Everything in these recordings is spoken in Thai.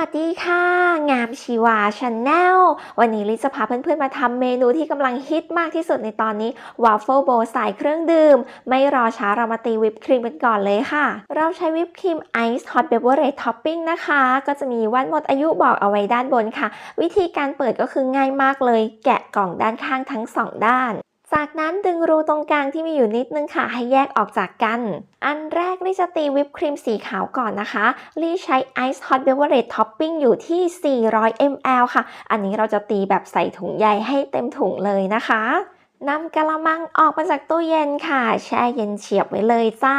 วัสดีค่ะ งามชีวาชาแนล วันนี้ลิซจะพาเพื่อนๆ มาทำเมนูที่กำลังฮิตมากที่สุดในตอนนี้วาฟเฟิลโบใส่เครื่องดื่ม ไม่รอช้าเรามาตีวิปครีมกันก่อนเลยค่ะ เราใช้วิปครีมไอซ์ฮอตเบเวอร์เรจท็อปปิ้งนะคะ ก็จะมีวันหมดอายุบอกเอาไว้ด้านบนค่ะ วิธีการเปิดก็คือง่ายมากเลย แกะกล่องด้านข้างทั้งสองด้าน จากนั้นดึงรูตรงกลางที่มีอยู่นิดนึงค่ะ ให้แยกออกจากกัน อันแรกลี่จะตีวิปครีมสีขาวก่อนนะคะลี่ใช้ Ice Hot Beverage Topping อยู่ที่ 400 ml ค่ะ อันนี้เราจะตีแบบใส่ถุงใยให้เต็มถุงเลยนะคะนำกะละมังออกมาจากตู้เย็นค่ะ แช่เย็นเฉียบไว้เลยจ้า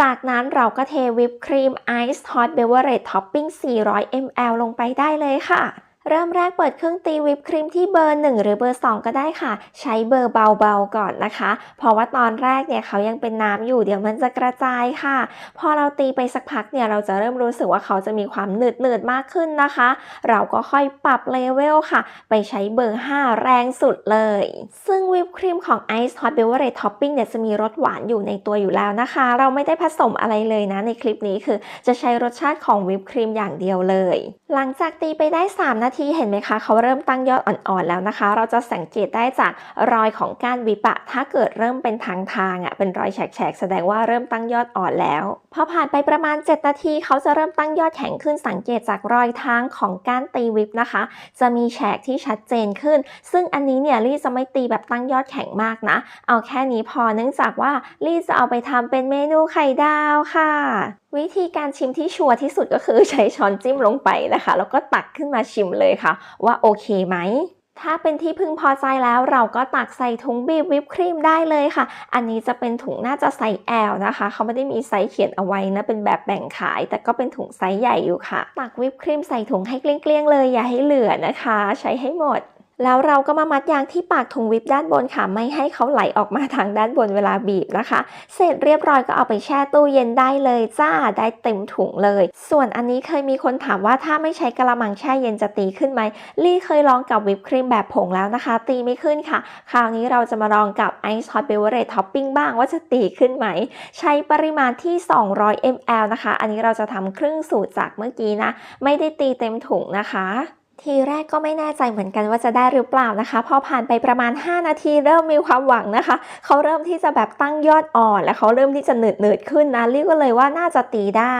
จากนั้นเราก็เทวิปครีม Ice Hot Beverage Topping 400 ml ลงไปได้เลยค่ะ เริ่มแรกเปิดเครื่องตีวิปครีมที่เบอร์ 1 หรือเบอร์ 2 ก็ได้ค่ะ ใช้เบอร์เบาๆก่อนนะคะ เพราะว่าตอนแรกเนี่ยเขายังเป็นน้ำอยู่เดี๋ยวมันจะกระจายค่ะ พอเราตีไปสักพักเนี่ยเราจะเริ่มรู้สึกว่าเขาจะมีความหนืดหนืดๆมากขึ้นนะคะ เราก็ค่อยปรับเลเวลค่ะ ไปใช้เบอร์ 5 แรงสุดเลย ซึ่งวิปครีมของ Ice Hot Beverage Topping เนี่ยจะมีรสหวานอยู่ในตัวอยู่แล้วนะคะ เราไม่ได้ผสมอะไรเลยนะในคลิปนี้คือ จะใช้รสชาติของวิปครีมอย่างเดียวเลย หลังจากตีไปได้ 3 นาทีที่เห็นไหมคะเขาเริ่มตั้งยอดอ่อนๆแล้วนะคะ เราจะสังเกตได้จากรอยของก้านวิปะ ถ้าเกิดเริ่มเป็นทางทางๆอะเป็นรอยแฉกๆแสดงว่าเริ่มตั้งยอดอ่อนแล้วพอผ่านไปประมาณ 7 นาทีเขาจะเริ่มตั้งยอดแข็งขึ้นสังเกตจากรอยทางของก้านตีวิปนะคะ จะมีแฉกที่ชัดเจนขึ้น ซึ่งอันนี้เนี่ยลี่จะไม่ตีแบบตั้งยอดแข็งมากนะ เอาแค่นี้พอเนื่องจากว่าลี่จะเอาไปทำเป็นเมนูไข่ดาวค่ะ วิธีการชิมที่ชัวร์ที่สุดก็คือใช้ช้อนจิ้มลงไปนะคะ แล้วก็ตักขึ้นมาชิมเลยค่ะ ว่าโอเคไหมถ้าเป็นที่พึงพอใจแล้วเราก็ตักใส่ถุงบีบวิปครีมได้เลยค่ะ อันนี้จะเป็นถุงน่าจะไซส์ L นะคะ เขาไม่ได้มีไซส์เขียนเอาไว้นะ เป็นแบบแบ่งขาย แต่ก็เป็นถุงไซส์ใหญ่อยู่ค่ะ ตักวิปครีมใส่ถุงให้เกลี้ยงๆเลย อย่าให้เหลือนะคะ ใช้ให้หมด แล้วเราก็มามัดยางที่ปากถุงวิปด้านบนค่ะ ไม่ให้เขาไหลออกมาทางด้านบนเวลาบีบนะคะ เสร็จเรียบร้อยก็เอาไปแช่ตู้เย็นได้เลยจ้าได้เต็มถุงเลย ส่วนอันนี้เคยมีคนถามว่าถ้าไม่ใช้กระมังแช่เย็นจะตีขึ้นไหมลี่เคยลองกับวิปครีมแบบผงแล้วนะคะ ตีไม่ขึ้นค่ะ คราวนี้เราจะมาลองกับ Ice Hot Beverage Topping บ้างว่าจะตีขึ้นไหม ใช้ปริมาณที่ 200 ml นะคะ อันนี้เราจะทำครึ่งสูตรจากเมื่อกี้นะ ไม่ได้ตีเต็มถุงนะคะ ทีแรกก็ไม่แน่ใจเหมือนกันว่าจะได้หรือเปล่านะคะ พอผ่านไปประมาณ 5 นาทีเริ่มมีความหวังนะคะ เขาเริ่มที่จะแบบตั้งยอดอ่อน และเขาเริ่มที่จะหนืดหนืดขึ้นนะลี่ก็เลยว่าน่าจะตีได้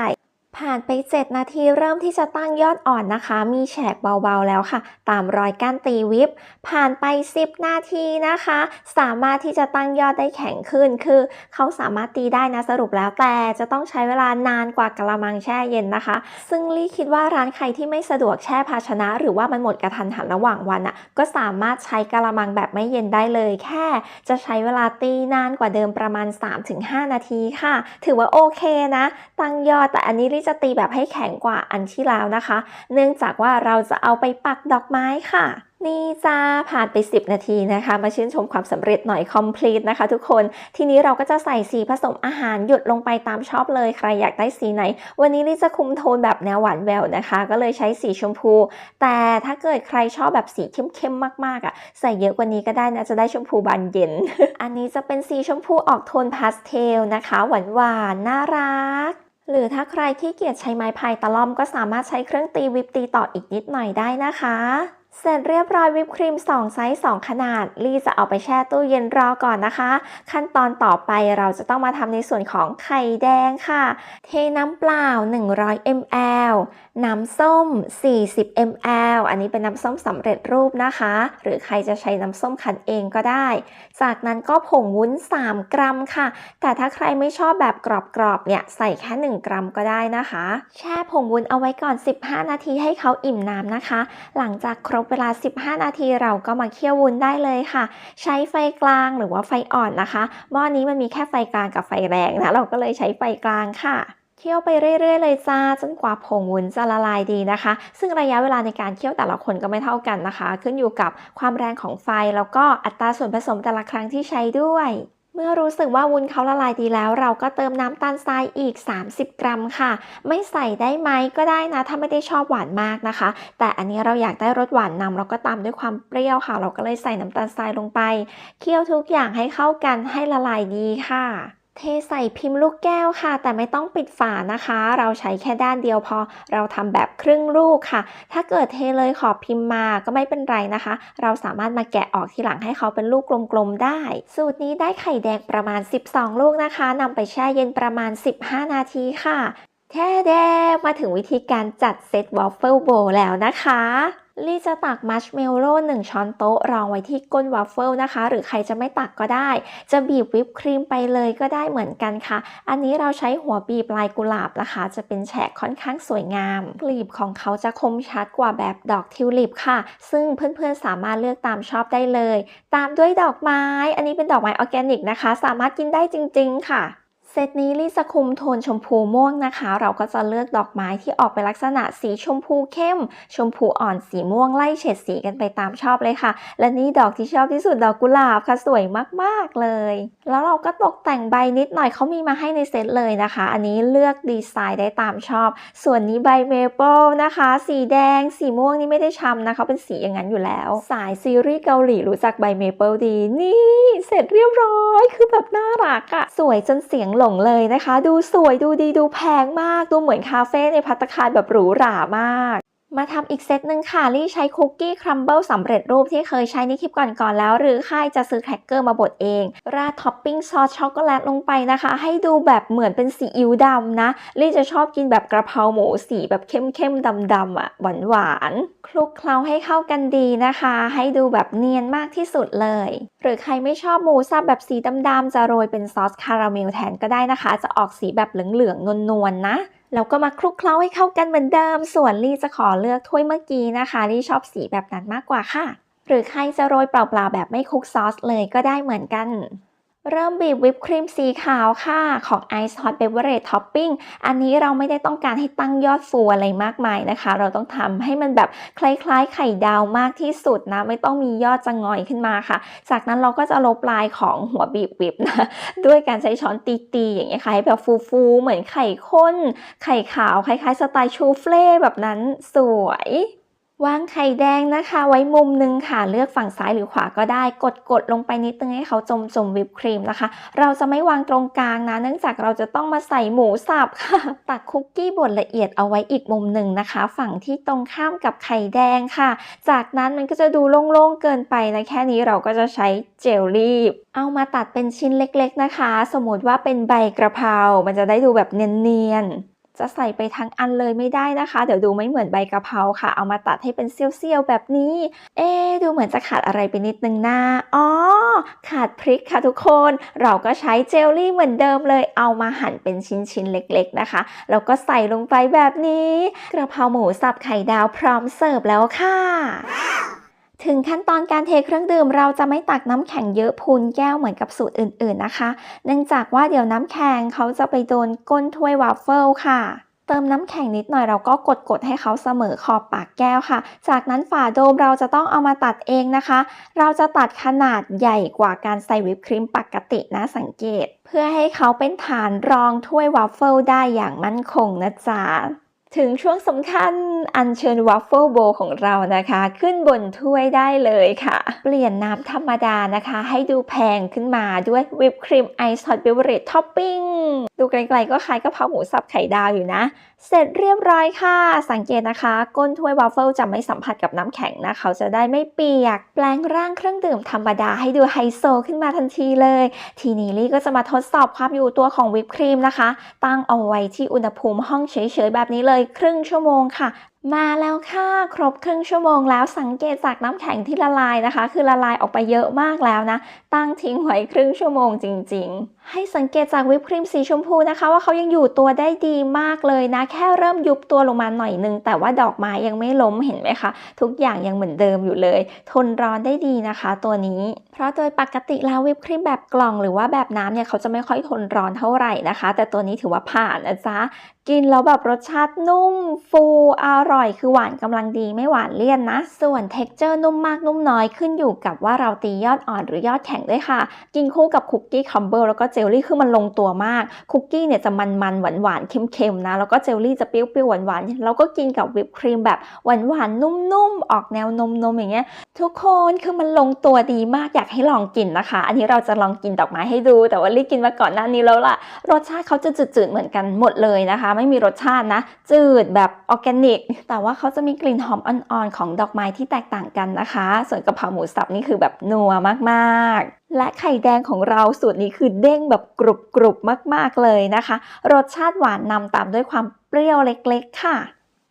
ผ่านไป 7 นาทีเริ่มที่จะตั้งยอดอ่อนนะคะ มีแฉกเบาๆแล้วค่ะ ตามรอยก้านตีวิปผ่านไป 10 นาทีนะคะ สามารถที่จะตั้งยอดได้แข็งขึ้น คือเขาสามารถตีได้นะสรุปแล้วแต่จะต้องใช้เวลานานกว่ากระมังแช่เย็นนะคะ ซึ่งลี่คิดว่าร้านใครที่ไม่สะดวกแช่ภาชนะ หรือว่ามันหมดกระทันหันระหว่างวันอะก็สามารถใช้กระมังแบบไม่เย็นได้เลย แค่ จะใช้เวลาตีนานกว่าเดิมประมาณ 3-5 นาทีค่ะ ถือว่าโอเคนะ ตั้งยอดแต่อันนี้ลี่จะตีแบบให้แข็งกว่าอันที่แล้วนะคะ เนื่องจากว่าเราจะเอาไปปักดอกไม้ค่ะนี่จ้าผ่านไป 10 นาทีนะคะ มาชื่นชมความสำเร็จหน่อย complete นะคะทุกคน ทีนี้เราก็จะใส่สีผสมอาหารหยดลงไปตามชอบเลย ใครอยากได้สีไหน วันนี้ลี่จะคุมโทนแบบแนวหวานแววนะคะ ก็เลยใช้สีชมพู แต่ถ้าเกิดใครชอบแบบสีเข้มๆมากๆอะ ใส่เยอะกว่านี้ก็ได้นะ จะได้ชมพูบานเย็น อันนี้จะเป็นสีชมพูออกโทนพาสเทลนะคะ หวานๆน่ารัก หรือถ้าใครขี้เกียจใช้ไม้พายตะล่อมก็สามารถใช้เครื่องตีวิปตีต่ออีกนิดหน่อยได้นะคะ เสร็จเรียบร้อยวิปครีม 2 ไซส์ 2 ขนาด ลี่จะเอาไปแช่ตู้เย็นรอก่อนนะคะ ขั้นตอนต่อไปเราจะต้องมาทำในส่วนของไข่แดงค่ะ เทน้ำเปล่า 100 ml น้ำส้ม 40 ml อันนี้เป็นน้ำส้มสำเร็จรูปนะคะ หรือใครจะใช้น้ำส้มคั้นเองก็ได้ จากนั้นก็ผงวุ้น 3 กรัมค่ะ แต่ถ้าใครไม่ชอบแบบกรอบๆเนี่ยใส่แค่ 1 กรัมก็ได้นะคะ แช่ผงวุ้นเอาไว้ก่อน 15 นาทีให้เขาอิ่มน้ำนะคะ หลังจากครบเวลา 15 นาทีเราก็มาเคี่ยววุ้นได้เลยค่ะ ใช้ไฟกลางหรือว่าไฟอ่อนนะคะ หม้อนี้มันมีแค่ไฟกลางกับไฟแรงนะ เราก็เลยใช้ไฟกลางค่ะเคี่ยวไปเรื่อย ๆ เลยจ้าจนกว่าผงวุ้นจะละลายดีนะคะ ซึ่งระยะเวลาในการเคี่ยวแต่ละคนก็ไม่เท่ากันนะคะ ขึ้นอยู่กับความแรงของไฟแล้วก็อัตราส่วนผสมแต่ละครั้งที่ใช้ด้วย เมื่อรู้สึกว่าวุ้นเขาละลายดีแล้ว เราก็เติมน้ำตาลทรายอีก 30 กรัมค่ะ ไม่ใส่ได้ไหมก็ได้นะ ถ้าไม่ได้ชอบหวานมากนะคะ แต่อันนี้เราอยากได้รสหวานนำเราก็ตามด้วยความเปรี้ยวค่ะ เราก็เลยใส่น้ำตาลทรายลงไป เคี่ยวทุกอย่างให้เข้ากันให้ละลายดีค่ะ เทใส่พิมพ์ลูกแก้วค่ะ แต่ไม่ต้องปิดฝานะคะ เราใช้แค่ด้านเดียวพอ เราทำแบบครึ่งลูกค่ะ ถ้าเกิดเทเลยขอบพิมพ์มาก็ไม่เป็นไรนะคะ เราสามารถมาแกะออกทีหลังให้เขาเป็นลูกกลมๆได้ สูตรนี้ได้ไข่แดงประมาณ 12 ลูกนะคะนำไปแช่เย็นประมาณ 15 นาทีค่ะแท้แดมาถึงวิธีการจัดเซตวอฟเฟิลโบแล้วนะคะ ลี่จะตักมัชเมลโล่1ช้อนโต๊ะรองไว้ที่ก้นวอฟเฟิลนะคะ หรือใครจะไม่ตักก็ได้ จะบีบวิปครีมไปเลยก็ได้เหมือนกันค่ะ อันนี้เราใช้หัวบีบลายกุหลาบนะคะ จะเป็นแฉกค่อนข้างสวยงามกลีบของเขาจะคมชัดกว่าแบบดอกทิวลิปค่ะ ซึ่งเพื่อนๆสามารถเลือกตามชอบได้เลย ตามด้วยดอกไม้ อันนี้เป็นดอกไม้ออร์แกนิกนะคะ สามารถกินได้จริง ๆ ค่ะ เซตนี้ลิสคุมโทนชมพูม่วงนะคะ เราก็จะเลือกดอกไม้ที่ออกเป็นลักษณะสีชมพูเข้ม ชมพูอ่อนสีม่วงไล่เฉดสีกันไปตามชอบเลยค่ะ และนี่ดอกที่ชอบที่สุดดอกกุหลาบค่ะสวยมากๆเลย แล้วเราก็ตกแต่งใบนิดหน่อยเขามีมาให้ในเซตเลยนะคะ อันนี้เลือกดีไซน์ได้ตามชอบ ส่วนนี้ใบเมเปิลนะคะ สีแดง สีม่วงนี่ไม่ได้ช้ำนะคะเป็นสีอย่างนั้นอยู่แล้ว สายซีรีส์เกาหลีรู้จักใบเมเปิลดีนี่เสร็จเรียบร้อยคือแบบน่ารักอะสวยจนเสียงหลงเลยนะคะ ดูสวยดูดีดูแพงมาก ดูเหมือนคาเฟ่ในพัตตาคารแบบหรูหรามาก มาทำอีกเซตหนึ่งค่ะ ลี่ใช้คุกกี้ครัมเบิลสำเร็จรูปที่เคยใช้ในคลิปก่อนๆแล้ว หรือใครจะซื้อแครกเกอร์มาบดเอง ราดท็อปปิ้งซอสช็อกโกแลตลงไปนะคะ ให้ดูแบบเหมือนเป็นซีอิ๊วดำนะ ลี่จะชอบกินแบบกระเพราหมูสีแบบเข้มๆดำๆอะหวานๆคลุกเคล้าให้เข้ากันดีนะคะ ให้ดูแบบเนียนมากที่สุดเลย หรือใครไม่ชอบหมูสับแบบสีดำๆจะโรยเป็นซอสคาราเมลแทนก็ได้นะคะ จะออกสีแบบเหลืองๆนวลๆนะ แล้วก็มาคลุกเคล้าให้เข้ากันเหมือนเดิม ส่วนลี่จะขอเลือกถ้วยเมื่อกี้นะคะลี่ชอบสีแบบนั้นมากกว่าค่ะ หรือใครจะโรยเปล่าๆแบบไม่คลุกซอสเลยก็ได้เหมือนกัน เริ่มบีบวิปครีมสีขาวค่ะ ของ Ice Hot Beverage Topping อันนี้เราไม่ได้ต้องการให้ตั้งยอดฟูอะไรมากมายนะคะ เราต้องทำให้มันแบบคล้ายๆ ไข่ดาวมากที่สุดนะ ไม่ต้องมียอดจะงอยขึ้นมาค่ะ จากนั้นเราก็จะลบลายของหัวบีบวิปนะ ด้วยการใช้ช้อนตีๆอย่างเงี้ยค่ะ ให้แบบฟูๆ เหมือนไข่ข้น ไข่ขาว คล้ายๆ สไตล์ชูเฟ่แบบนั้นสวย วางไข่แดงนะคะ ไว้มุมหนึ่งค่ะ เลือกฝั่งซ้ายหรือขวาก็ได้กดกดลงไปนิดนึงให้เขาจมจมวิปครีมนะคะ เราจะไม่วางตรงกลางนะ เนื่องจากเราจะต้องมาใส่หมูสับค่ะ ตักคุกกี้บดละเอียดเอาไว้อีกมุมหนึ่งนะคะ ฝั่งที่ตรงข้ามกับไข่แดงค่ะ จากนั้นมันก็จะดูโล่งๆเกินไปนะแค่นี้เราก็จะใช้เจลลี่เอามาตัดเป็นชิ้นเล็ก ๆนะคะ สมมติว่าเป็นใบกระเพรา มันจะได้ดูแบบเนียนๆ จะใส่ไปทั้งอันเลยไม่ได้นะคะ เดี๋ยวดูไม่เหมือนใบกะเพราค่ะ เอามาตัดให้เป็นเสี้ยวๆแบบนี้ เอ๊ดูเหมือนจะขาดอะไรไปนิดนึงนะอ๋อ ขาดพริกค่ะทุกคน เราก็ใช้เจลลี่เหมือนเดิมเลย เอามาหั่นเป็นชิ้นๆเล็ก ๆนะคะ แล้วก็ใส่ลงไปแบบนี้ กระเพราหมูสับไข่ดาวพร้อมเสิร์ฟแล้วค่ะ ถึงขั้นตอนการเทเครื่องดื่มเราจะไม่ตักน้ำแข็งเยอะพูนแก้วเหมือนกับสูตรอื่นๆนะคะ เนื่องจากว่าเดี๋ยวน้ำแข็งเขาจะไปโดนก้นถ้วยวาฟเฟิลค่ะเติมน้ำแข็งนิดหน่อยเราก็กดๆให้เขาเสมอขอบปากแก้วค่ะ จากนั้นฝาโดมเราจะต้องเอามาตัดเองนะคะ เราจะตัดขนาดใหญ่กว่าการใส่วิปครีมปกตินะสังเกต เพื่อให้เขาเป็นฐานรองถ้วยวาฟเฟิลได้อย่างมั่นคงนะจ๊ะ ถึงช่วงสำคัญอัญเชิญวัฟเฟิลโบของเรานะคะ ขึ้นบนถ้วยได้เลยค่ะ เปลี่ยนน้ำธรรมดานะคะ ให้ดูแพงขึ้นมาด้วยวิปครีมไอซ์ฮอตเบเวอร์เรจท็อปปิ้งดูไกลๆก็คล้ายกะเพราหมูสับไข่ดาวอยู่นะ เสร็จเรียบร้อยค่ะ สังเกตนะคะ ก้นถ้วยวาฟเฟิลจะไม่สัมผัสกับน้ำแข็งนะเขาจะได้ไม่เปียก แปลงร่างเครื่องดื่มธรรมดาให้ดูไฮโซขึ้นมาทันทีเลย ทีนี้ลี่ก็จะมาทดสอบความอยู่ตัวของวิปครีมนะคะ ตั้งเอาไว้ที่อุณหภูมิห้องเฉยๆแบบนี้เลย ครึ่งชั่วโมงค่ะ มาแล้วค่ะครบครึ่งชั่วโมงแล้วสังเกตจากน้ำแข็งที่ละลายนะคะ คือละลายออกไปเยอะมากแล้วนะ ตั้งทิ้งไว้ครึ่งชั่วโมงจริง ๆ ให้สังเกตจากวิปครีมสีชมพูนะคะ ว่าเขายังอยู่ตัวได้ดีมากเลยนะ แค่เริ่มยุบตัวลงมาหน่อยนึง แต่ว่าดอกไม้ยังไม่ล้มเห็นไหมคะ ทุกอย่างยังเหมือนเดิมอยู่เลย ทนร้อนได้ดีนะคะ ตัวนี้ เพราะโดยปกติแล้ววิปครีมแบบกล่องหรือว่าแบบน้ำเนี่ยเขาจะไม่ค่อยทนร้อนเท่าไหร่นะคะ แต่ตัวนี้ถือว่าผ่านนะจ๊ะ กินแล้วแบบรสชาตินุ่มฟูอร่อยคือหวานกำลังดีไม่หวานเลี่ยนนะ ส่วน t e x t อร์นุ่มมากนุ่มน้อยขึ้นอยู่กับว่าเราตียอดอ่อนหรือยอดแข็งด้วยค่ะ กินคู่กับคุกกี้คัมเบิลแล้วก็เจลลี่คือมันลงตัวมาก คุกกี้เนี่ยจะมันๆหวานหวานๆเค็มๆนะ แล้วก็เจลลี่จะเปรี้ยวๆหวานๆแล้วก็กินกับวิปครีมแบบหวานหวานๆนุ่มๆออกแนวนมๆอย่างเงี้ยทุกคนคือมันลงตัวดีมากอยากให้ลองกินนะคะ อันนี้เราจะลองกินดอกไม้ให้ดู แต่ว่าลี่กินมาก่อนหน้านี้แล้วล่ะรสชาติเขาจะจืดๆเหมือนกันหมดเลยนะคะไม่มีรสชาตินะ จืดแบบออร์แกนิก แต่ว่าเขาจะมีกลิ่นหอมอ่อนๆ ของดอกไม้ที่แตกต่างกันนะคะ ส่วนกะเพราหมูสับนี่คือแบบนัวมากๆและไข่แดงของเราสูตรนี้คือเด้งแบบกรุบๆมาก ๆ เลยนะคะ รสชาติหวานนำตามด้วยความเปรี้ยวเล็ก ๆ ค่ะ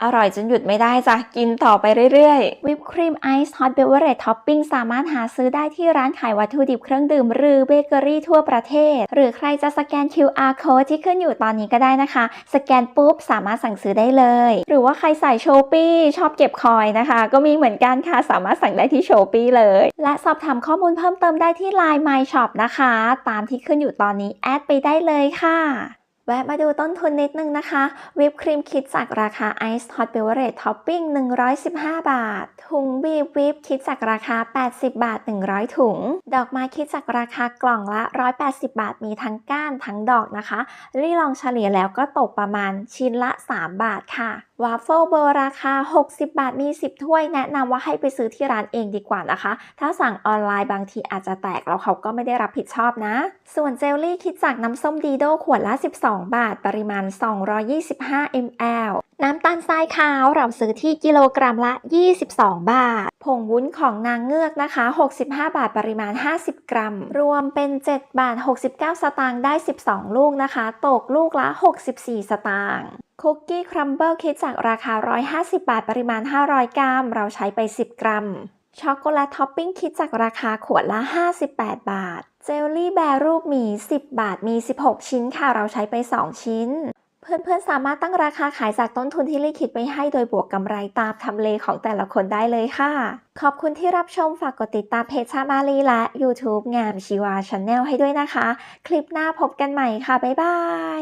อร่อยจนหยุดไม่ได้จ้ะ กินต่อไปเรื่อยๆ วิปครีมไอซ์ฮอตเบเวอร์เรจท็อปปิ้งสามารถหาซื้อได้ที่ร้านขายวัตถุดิบเครื่องดื่ม หรือเบเกอรี่ทั่วประเทศ หรือใครจะสแกน QR code ที่ขึ้นอยู่ตอนนี้ก็ได้นะคะ สแกนปุ๊บ สามารถสั่งซื้อได้เลย หรือว่าใครใส่โชปี้ชอบเก็บคอยนะคะ ก็มีเหมือนกันค่ะ สามารถสั่งได้ที่โชปี้เลย และสอบถามข้อมูลเพิ่มเติมได้ที่ Line My Shop นะคะ ตามที่ขึ้นอยู่ตอนนี้แอดไปได้เลยค่ะ แวะมาดูต้นทุนนิดนึงนะคะ วิปครีมคิดจากราคา Ice Hot Beverage Topping 115 บาท ถุงบีบวิปคิดจากราคา 80 บาท 100 ถุง ดอกไม้คิดจากราคากล่องละ 180 บาทมีทั้งก้านทั้งดอกนะคะ รีลองเฉลี่ยแล้วก็ตกประมาณชิ้นละ 3 บาทค่ะวาฟเฟิลเบอร์ราคา 60 บาท มี 10 ถ้วย แนะนำว่าให้ไปซื้อที่ร้านเองดีกว่านะคะ ถ้าสั่งออนไลน์บางทีอาจจะแตกแล้วเขาก็ไม่ได้รับผิดชอบนะ ส่วนเจลลี่คิดจากน้ำส้มดีโดขวดละ 12 2 บาท ปริมาณ 225 ml น้ำตาลทรายขาวเราซื้อที่กิโลกรัมละ 22 บาท ผงวุ้นของนางเงือกนะคะ 65 บาท ปริมาณ 50 กรัม รวมเป็น 7 บาท 69 สตางค์ได้ 12 ลูกนะคะ ตกลูกละ 64 สตางค์คุกกี้ครัมเบิลคิดจากราคา 150 บาท ปริมาณ 500 กรัม เราใช้ไป 10 กรัม ช็อกโกแลตท็อปปิ้งคิดจากราคาขวดละ 58 บาท เจลลี่แบรรูปหมี 10 บาทมี 16 ชิ้นค่ะ เราใช้ไป 2 ชิ้น เพื่อนๆ สามารถตั้งราคาขายจากต้นทุนที่ลี่คิดไว้ให้โดยบวกกำไรตามทำเลของแต่ละคนได้เลยค่ะ ขอบคุณที่รับชมฝากกดติดตามเพจชามาลีและ YouTube งามชีวาชาแนลให้ด้วยนะคะ คลิปหน้าพบกันใหม่ค่ะ บ๊ายบาย